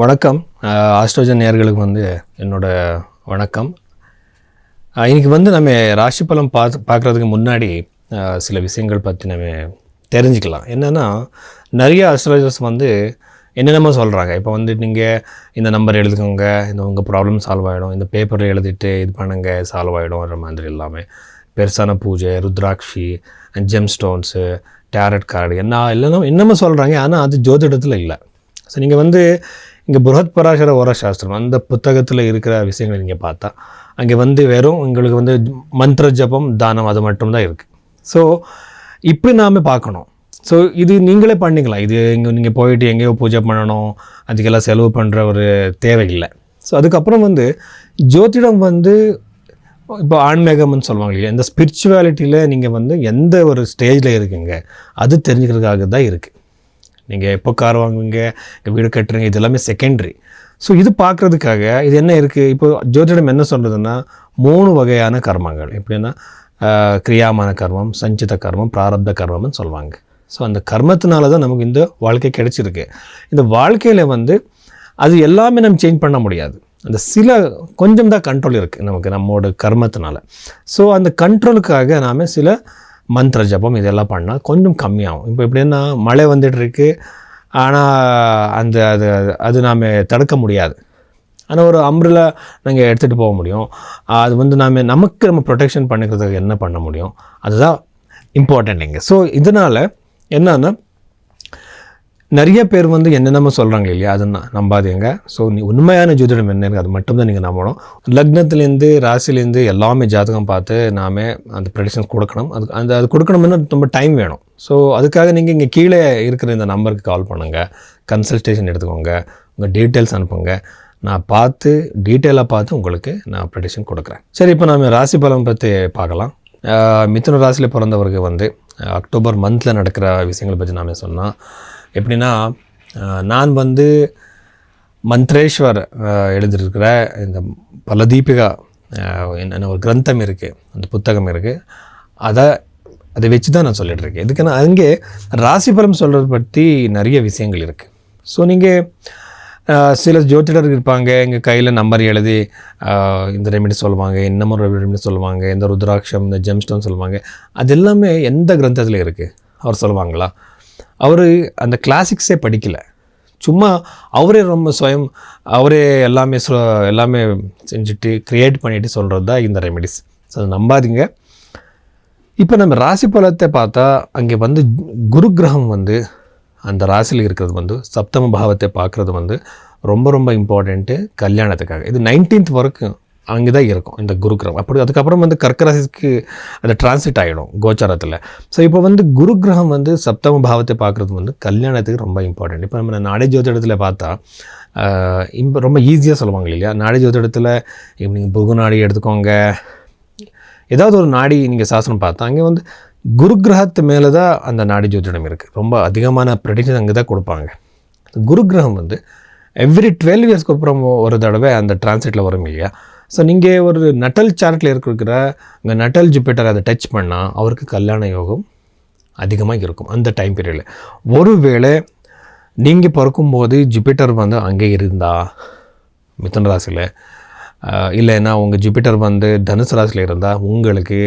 வணக்கம். ஆஸ்ட்ரோஜன் நேர்களுக்கு வந்து என்னோட வணக்கம். இன்றைக்கி வந்து நம்ம ராசி பலம் பார்த்து பார்க்குறதுக்கு முன்னாடி சில விஷயங்கள் பற்றி நம்ம தெரிஞ்சுக்கலாம். என்னென்னா நிறைய ஆஸ்ட்ராலஜர்ஸ் வந்து என்னென்னமோ சொல்கிறாங்க இப்போ வந்து நீங்கள் இந்த நம்பர் எழுதுக்கோங்க இந்த உங்கள் ப்ராப்ளம் சால்வ் ஆகிடும் இந்த பேப்பரில் எழுதிட்டு இது பண்ணுங்க சால்வ் ஆகிடும்ன்ற மாதிரி எல்லாமே. பெருசான பூஜை rudraksha gem stones tarot card என்ன இல்லைன்னா என்னமோ சொல்கிறாங்க ஆனால் அது ஜோதிடத்தில் இல்லை. ஸோ நீங்கள் வந்து இங்கே புரஹத் பராசர ஓர சாஸ்திரம் அந்த புத்தகத்தில் இருக்கிற விஷயங்களை நீங்கள் பார்த்தா அங்கே வந்து வெறும் உங்களுக்கு வந்து மந்திர ஜபம் தானம் அது மட்டும்தான் இருக்குது ஸோ இப்படி நாம் பார்க்கணும். ஸோ இது நீங்களே பண்ணிக்கலாம். இது இங்கே நீங்கள் போயிட்டு எங்கேயோ பூஜை பண்ணணும் அதுக்கெல்லாம் செலவு பண்ணுற ஒரு தேவையில்லை. ஸோ அதுக்கப்புறம் வந்து ஜோதிடம் வந்து இப்போ ஆன்மீகம்னு சொல்லுவாங்க இல்லையா இந்த ஸ்பிரிச்சுவாலிட்டியில் நீங்கள் வந்து எந்த ஒரு ஸ்டேஜில் இருக்கீங்க அது தெரிஞ்சுக்கிறதுக்காக தான் இருக்குது நீங்கள் எப்போ கார் வாங்குவீங்க? இங்கே வீடு கட்டுறீங்க இது எல்லாமே செகண்டரி ஸோ இது பார்க்குறதுக்காக இது என்ன இருக்குது இப்போ ஜோதிடம் என்ன சொல்கிறதுன்னா மூணு வகையான கர்மங்கள். எப்படின்னா கிரியாமான கர்மம் சஞ்சித கர்மம் பிராரப்த கர்மம்னு சொல்லுவாங்க ஸோ அந்த கர்மத்தினால தான் நமக்கு இந்த வாழ்க்கை கிடைச்சிருக்கு. இந்த வாழ்க்கையில் வந்து அது எல்லாமே நம்ம சேஞ்ச் பண்ண முடியாது. அந்த சில கொஞ்சம் தான் கண்ட்ரோல் இருக்குது நமக்கு நம்மளோட கர்மத்தினால. ஸோ அந்த கண்ட்ரோலுக்காக நாம் சில மந்திர ஜபம் இதெல்லாம் பண்ணால் கொஞ்சம் கம்மியாகும். இப்போ எப்படின்னா மழை வந்துட்டு இருக்கு ஆனால் அந்த அது அது- நாம் தடுக்க முடியாது. ஆனால் ஒரு அம்ரில் நாங்கள் எடுத்துகிட்டு போக முடியும். அது வந்து நாம் நமக்கு நம்ம ப்ரொடெக்ஷன் பண்ணிக்கிறதுக்கு என்ன பண்ண முடியும்? அதுதான் இம்பார்ட்டண்ட் இங்கே. ஸோ இதனால் என்னன்னா நிறைய பேர் வந்து என்னென்னமோ சொல்கிறாங்க இல்லையா? அதை நம்பாதீங்க. ஸோ நீ உண்மையான ஜோதிடம் என்ன அது மட்டும்தான் நீங்கள் நம்பணும். லக்னத்துலேருந்து ராசிலேருந்து எல்லாமே ஜாதகம் பார்த்து நாம அந்த ப்ரெடிஷன்ஸ் கொடுக்கணும். அது அந்த அது கொடுக்கணும்னா ரொம்ப டைம் வேணும். ஸோ அதுக்காக நீங்கள் இங்கே கீழே இருக்கிற இந்த நம்பருக்கு கால் பண்ணுங்கள் கன்சல்டேஷன் எடுத்துக்கோங்க. உங்கள் டீட்டெயில்ஸ் அனுப்புங்க. நான் பார்த்து டீட்டெயிலாக பார்த்து உங்களுக்கு நான் ப்ரெடிஷன் கொடுக்குறேன். சரி இப்போ நம்ம ராசி பலம் பற்றி பார்க்கலாம். மிதுன ராசியில் பிறந்தவருக்கு வந்து அக்டோபர் மந்தில் நடக்கிற விஷயங்களை பற்றி நாமே சொன்னால் எப்படின்னா நான் வந்து மந்த்ரேஸ்வர் எழுதியிருக்கிற இந்த பலதீபிகா தீபிகா என்ன ஒரு கிரந்தம் இருக்குது அந்த புத்தகம் இருக்குது அதை அதை வச்சு தான் நான் சொல்லிட்டு இருக்கேன் இதுக்குன்னா அங்கே ராசிபலம் சொல்கிறது சொல்கிறத பற்றி நிறைய விஷயங்கள் இருக்குது ஸோ நீங்கள் சில ஜோதிடர் இருப்பாங்க எங்கள் கையில் நம்பர் எழுதி இந்த ரெமெடி சொல்லுவாங்க இன்னமும் ரெமெடி சொல்லுவாங்க இந்த ருத்ராட்சம் இந்த ஜெம்ஸ்டோன் சொல்லுவாங்க அது எல்லாமே எந்த கிரந்தத்தில் இருக்குது அவர் சொல்லுவாங்களா? அவர் அந்த கிளாசிக்ஸே படிக்கலை. சும்மா அவரே ரொம்ப சுயம் அவரே எல்லாமே சொ எல்லாமே செஞ்சுட்டு க்ரியேட் பண்ணிட்டு சொல்கிறது தான் இந்த ரெமெடிஸ் ஸோ அதை நம்பாதீங்க. இப்போ நம்ம ராசி பலத்தை பார்த்தா அங்கே வந்து குரு கிரகம் வந்து அந்த ராசியில் இருக்கிறது வந்து சப்தம பாவத்தை பார்க்குறது வந்து ரொம்ப ரொம்ப இம்பார்ட்டண்ட்டு கல்யாணத்துக்காக. இது நைன்டீன்த் வரைக்கும் அங்கே தான் இருக்கும் இந்த குரு கிரகம் அப்படி அதுக்கப்புறம் வந்து கர்க்கராசிக்கு அந்த டிரான்சிட் ஆகிடும் கோச்சாரத்தில். ஸோ இப்போ வந்து குரு கிரகம் வந்து சப்தம பாவத்தை பார்க்குறது வந்து கல்யாணத்துக்கு ரொம்ப இம்பார்ட்டன்ட் இப்போ நம்ம நாடே ஜோதிடத்தில் பார்த்தா இப்போ இம்ப ரொம்ப ஈஸியாக சொல்லுவாங்க இல்லையா? நாடே ஜோதிடத்தில் இப்போ நீங்கள் புகு நாடி எடுத்துக்கோங்க. ஏதாவது ஒரு நாடி நீங்கள் சாசனம் பார்த்தா அங்கே வந்து குரு கிரகத்து மேலே தான் அந்த நாடி ஜோதிடம் இருக்குது ரொம்ப அதிகமான ப்ரெடிக்ஷன் அங்கே தான் கொடுப்பாங்க. குரு கிரகம் வந்து எவ்ரி டுவெல் இயர்ஸ்க்கு அப்புறம் ஒரு தடவை அந்த டிரான்சிட்டில் வரும் இல்லையா? ஸோ நீங்கள் ஒரு நட்டல் சார்ட்டில் இருக்கிற உங்கள் நட்டல் ஜூப்பிட்டர் அதை டச் பண்ணால் அவருக்கு கல்யாண யோகம் அதிகமாக இருக்கும் அந்த டைம் பீரியடில் ஒருவேளை நீங்கள் பிறக்கும்போது ஜூப்பிட்டர் வந்து அங்கே இருந்தா மிதுன ராசியில் இல்லைன்னா உங்கள் ஜூப்பிட்டர் வந்து தனுசு ராசியில் இருந்தால் உங்களுக்கு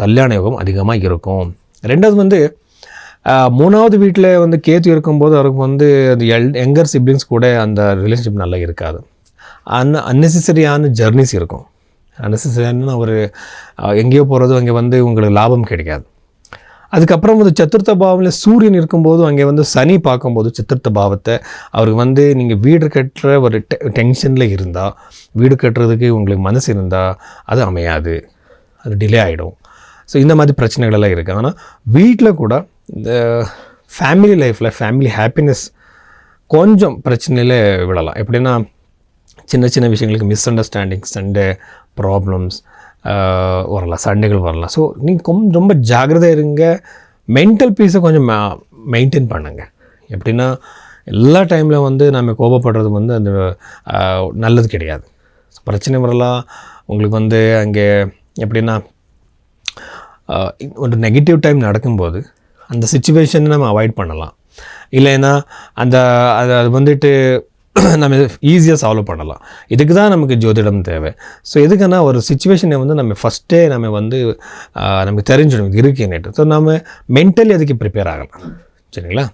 கல்யாண யோகம் அதிகமாக இருக்கும். ரெண்டாவது வந்து மூணாவது வீட்டில் வந்து கேத்து இருக்கும்போது அவருக்கு வந்து அது எல் எங்கர் சிப்ளிங்ஸ் கூட அந்த ரிலேஷன்ஷிப் நல்லா இருக்காது. அன் அன்னெசரியான ஜர்னிஸ் இருக்கும். அன்னெசரியான ஒரு எங்கேயோ போகிறது அங்கே வந்து உங்களுக்கு லாபம் கிடைக்காது. அதுக்கப்புறம் வந்து சத்துர்த்த பாவத்தில் சூரியன் இருக்கும்போது அங்கே வந்து சனி பார்க்கும்போது சத்துர்த்த பாவத்தை அவருக்கு வந்து நீங்கள் வீடு கட்டுற ஒரு டெ டென்ஷனில் இருந்தால் வீடு கட்டுறதுக்கு உங்களுக்கு மனசு இருந்தால் அது அமையாது. அது டிலே ஆகிடும் ஸோ இந்த மாதிரி பிரச்சனைகள் எல்லாம் இருக்குது ஆனால் வீட்டில் கூட இந்த ஃபேமிலி லைஃப்பில் ஃபேமிலி ஹாப்பினஸ் கொஞ்சம் பிரச்சனையில் விடலாம் எப்படின்னா சின்ன சின்ன விஷயங்களுக்கு மிஸ் அண்டர்ஸ்டாண்டிங் சண்டே ப்ராப்ளம்ஸ் வரலாம் சண்டைகள் வரலாம். ஸோ நீங்கள் கொஞ்சம் ரொம்ப ஜாக்கிரதையாக இருங்க. மென்டல் பீஸை கொஞ்சம் மெயின்டைன் பண்ணுங்க. எப்படின்னா எல்லா டைமில் வந்து நம்ம கோபப்படுறது வந்து அந்த uh, நல்லது கிடையாது. பிரச்சனை வரலாம். உங்களுக்கு வந்து அங்கே எப்படின்னா uh, ஒரு நெகட்டிவ் டைம் நடக்கும்போது அந்த சுச்சுவேஷனை நம்ம அவாய்ட் பண்ணலாம். இல்லைன்னா அந்த அது அது வந்துட்டு நம்ம ஈஸியாக சால்வ் பண்ணலாம். இதுக்கு தான் நமக்கு ஜோதிடம் தேவை. ஸோ எதுக்குன்னா ஒரு சுச்சுவேஷனை வந்து நம்ம ஃபஸ்ட்டே நம்ம வந்து நமக்கு தெரிஞ்சிடும் இது இருக்குன்னுட்டு ஸோ நம்ம மென்டலி அதுக்கு ப்ரிப்பேர் ஆகலாம். சரிங்களா?